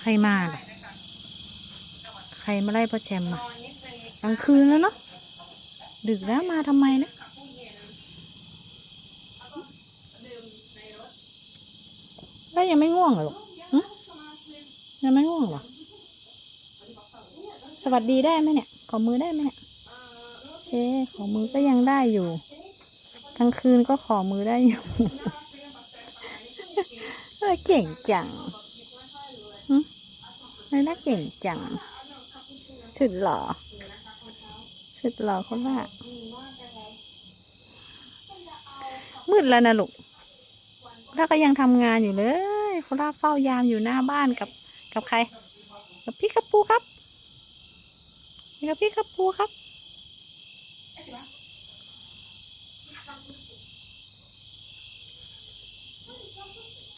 ใครมาล่ะใครมาไล่พ่อแชมป์มากลางคืนแล้วเนาะดึกแล้วมาทำไมนะแล้วยังไม่ง่วงเหรอยังไม่ง่วงเหรอสวัสดีได้ไหมเนี่ย ขอมือได้ไหมเนี่ยโอเคขอมือก็ยังได้อยู่ กลางคืนก็ขอมือได้อยู่ เออเก่งจังไม่น่าเก่งจัง ชุดหล่อ ชุดหล่อเขาว่ามืดแล้วนะลูกแล้วก็ยังทำงานอยู่เลยเขาล่าเฝ้ายามอยู่หน้าบ้านกับกับใคร กับพี่กับปูครับกับพี่กับปูครับ